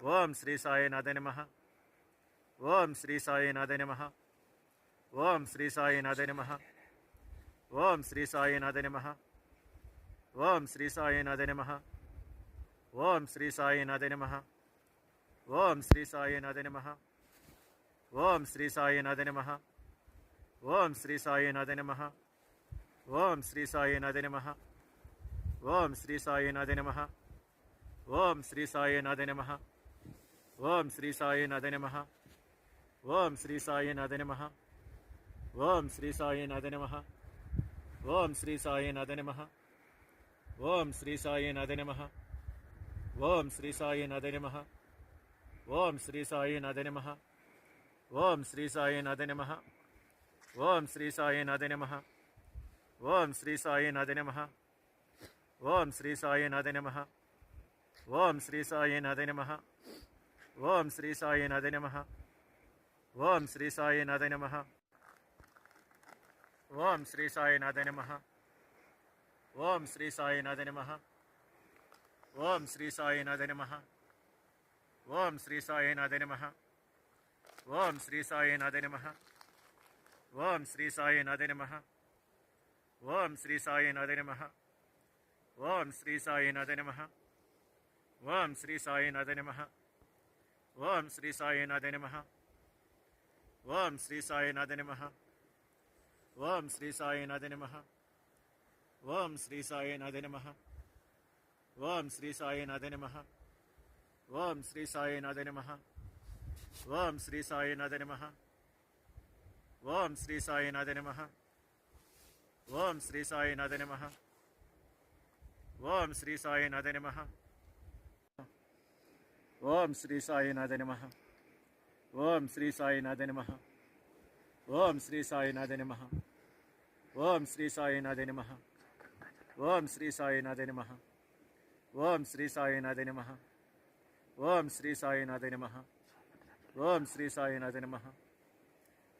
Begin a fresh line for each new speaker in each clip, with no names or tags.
ఓం శ్రీ సాయినాథ నమ ఓం శ్రీ సాయినాథ నమ ఓం శ్రీ సాయినాథ నమ ఓం శ్రీ సాయినాథ నమ ఓం శ్రీ సాయినాథ నమ ఓం శ్రీ సాయినాథ నమ ఓం శ్రీ సాయినాథ నమ ఓం శ్రీ సాయినాథ నమ ఓం శ్రీ సాయినాథ నమ ఓం శ్రీ సాయినాథ నమ ఓం శ్రీ సాయినాథ నమ ఓం శ్రీ సాయినాథ నమ ఓం శ్రీ సాయినాథ నమ ఓం శ్రీ సాయినాథ నమ ఓం శ్రీ సాయినాథ నమ ఓం శ్రీ సాయినాథ నమ ఓం శ్రీ సాయినాథ నమ ఓం శ్రీ సాయినాథ నమ ఓం శ్రీ సాయినాథ నమ ఓం శ్రీ సాయినాథ నమ ఓం శ్రీ సాయినాథ నమ ఓం శ్రీ సాయినాథ నమ ఓం శ్రీ సాయినాథ నమ ఓం శ్రీ సాయినాథ నమ ఓం శ్రీ సాయి నద నమ ఓం శ్రీ సాయి నద నమ ఓం శ్రీ సాయి నద నమ ఓం శ్రీ సాయి నద నమ ఓం శ్రీ సాయి నద నమ ఓం శ్రీ సాయి నద నమ ఓం శ్రీ సాయి నద నమ ఓం శ్రీ సాయి నద నమ ఓం శ్రీ సాయి నద నమ ఓం శ్రీ సాయి నద నమ ఓం శ్రీ సాయి నద నమ ఓం శ్రీ సాయినాథ నమ ఓం శ్రీ సాయినాథ నమ ఓం శ్రీ సాయినాథ నమ ఓం శ్రీ సాయినాథ నమ ఓం శ్రీ సాయినాథ నమ ఓం శ్రీ సాయినాథ నమ ఓం శ్రీ సాయినాథ నమ ఓం శ్రీ సాయినాథ నమ ఓం శ్రీ సాయినాథ నమ ఓం శ్రీ సాయినాథ నమ ఓం శ్రీ సాయినాథ నమ ఓం శ్రీ సాయినాథ నమ ఓం శ్రీ సాయినాథ నమ ఓం శ్రీ సాయినాథ నమ ఓం శ్రీ సాయినాథ నమ ఓం శ్రీ సాయినాథ నమ ఓం శ్రీ సాయినాథ నమ ఓం శ్రీ సాయినాథ నమ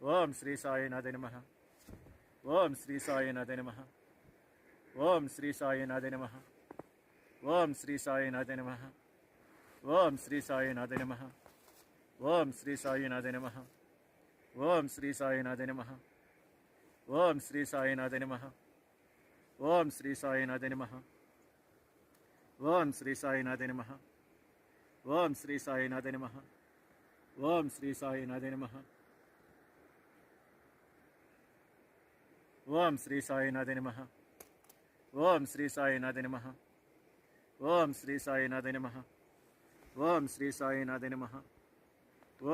ఓం శ్రీ సాయినాథ నమ ఓం శ్రీ సాయినాథ నమ ఓం శ్రీ సాయినాథ నమ ఓం శ్రీ సాయినాథ నమ ఓం శ్రీ సాయినాథ నమ ఓం శ్రీ సాయినాథ నమ ఓం శ్రీ సాయినాథ నమ ఓం శ్రీ సాయినాథ నమ ఓం శ్రీ సాయినాథ నమ ఓం శ్రీ సాయినాథ నమ ఓం శ్రీ సాయినాథ నమ ఓం శ్రీ సాయినాథ నమ ఓం శ్రీ సాయినాథ నమ ఓం శ్రీ సాయినాథ నమ ఓం శ్రీ సాయినాథ నమ ஓம் ஸ்ரீ சாயிநாத நமகா